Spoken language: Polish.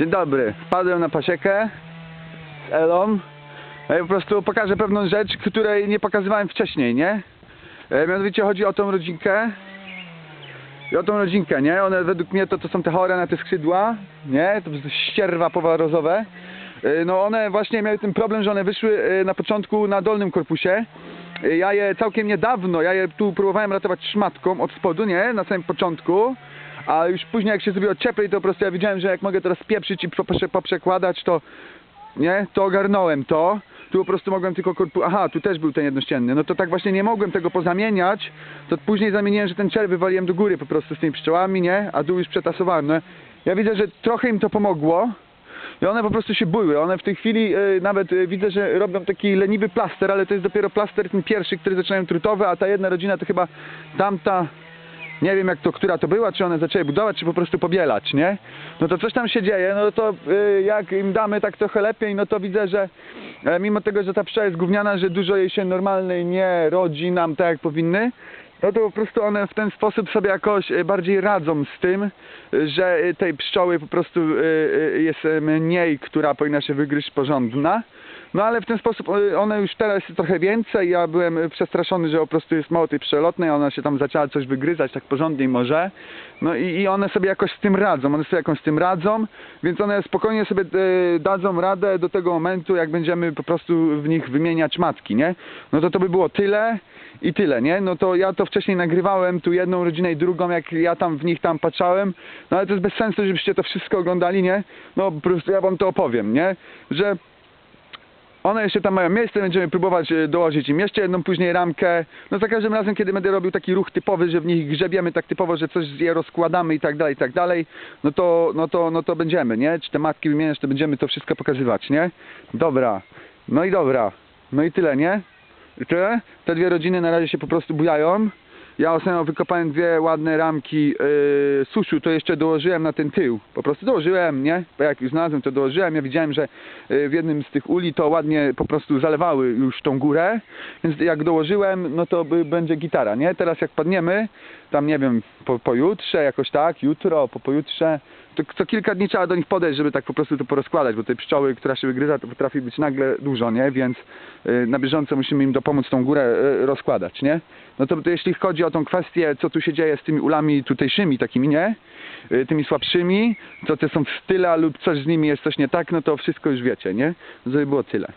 Dzień dobry. Wpadłem na pasiekę z Elą. No i po prostu pokażę pewną rzecz, której nie pokazywałem wcześniej, nie? E, mianowicie chodzi o tą rodzinkę. I o tą rodzinkę, nie? One według mnie to, to są te chore na te skrzydła, nie? To ścierwa powarozowe. E, No one właśnie miały ten problem, że one wyszły e, na początku na dolnym korpusie. Ja je całkiem niedawno, ja je tu próbowałem ratować szmatką od spodu, nie? Na samym początku. A już później jak się zrobiło cieplej, to po prostu ja widziałem, że jak mogę teraz pieprzyć i poprze- poprzekładać, to nie, to ogarnąłem to. Tu po prostu mogłem tylko korpu... Aha, tu też był ten jednościenny. No to tak właśnie nie mogłem tego pozamieniać. To później zamieniłem, że ten czerw wywaliłem do góry po prostu z tymi pszczołami, nie? A dół już przetasowałem. No, ja widzę, że trochę im to pomogło. I one po prostu się były. One w tej chwili y, nawet y, widzę, że robią taki leniwy plaster, ale to jest dopiero plaster ten pierwszy, który zaczynają trutowy, a ta jedna rodzina to chyba tamta nie wiem jak to, która to była, czy one zaczęły budować, czy po prostu pobielać, nie? No to coś tam się dzieje, no to y, jak im damy tak trochę lepiej, no to widzę, że e, mimo tego, że ta pszczoła jest gówniana, że dużo jej się normalnej nie rodzi nam tak jak powinny, no to po prostu one w ten sposób sobie jakoś e, bardziej radzą z tym, że e, tej pszczoły po prostu jest mniej, która powinna się wygryźć porządna. No ale w ten sposób e, one już teraz jest trochę więcej. Ja byłem przestraszony, że po prostu jest mało tej przelotnej, ona się tam zaczęła coś wygryzać tak porządniej może. No i, i one sobie jakoś z tym radzą, one sobie jakoś z tym radzą, więc one spokojnie sobie e, dadzą radę do tego momentu, jak będziemy po prostu w nich wymieniać matki, nie? No to to by było tyle i tyle, nie? No to ja to wcześniej nagrywałem, tu jedną rodzinę i drugą, jak ja tam w nich tam patrzałem, no ale to jest bez sensu, żebyście to wszystko oglądali, nie? No po prostu ja wam to opowiem, nie? Że one jeszcze tam mają miejsce, będziemy próbować e, dołożyć im jeszcze jedną później ramkę. No za każdym razem, kiedy będę robił taki ruch typowy, że w nich grzebiemy tak typowo, że coś je rozkładamy i tak dalej, i tak dalej, no to, no to, no to będziemy, nie? Czy te matki wymieniać, to będziemy to wszystko pokazywać, nie? Dobra. No i dobra. No i tyle, nie? Tyle? Te dwie rodziny na razie się po prostu bujają. Ja ostatnio wykopałem dwie ładne ramki yy, suszu, to jeszcze dołożyłem na ten tył. Po prostu dołożyłem, nie? Bo jak już znalazłem, to dołożyłem. Ja widziałem, że yy, w jednym z tych uli to ładnie po prostu zalewały już tą górę. Więc jak dołożyłem, no to by, będzie gitara, nie? Teraz jak padniemy, tam nie wiem, po, pojutrze jakoś tak, jutro, po pojutrze, to co kilka dni trzeba do nich podejść, żeby tak po prostu to porozkładać, bo tej pszczoły, która się wygryza, to potrafi być nagle dużo, nie? Więc y, na bieżąco musimy im dopomóc tą górę y, rozkładać, nie? No to, to jeśli chodzi o tą kwestię, co tu się dzieje z tymi ulami tutejszymi takimi, nie? Y, tymi słabszymi, co te są w style lub coś z nimi jest coś nie tak, no to wszystko już wiecie, nie? To by było tyle.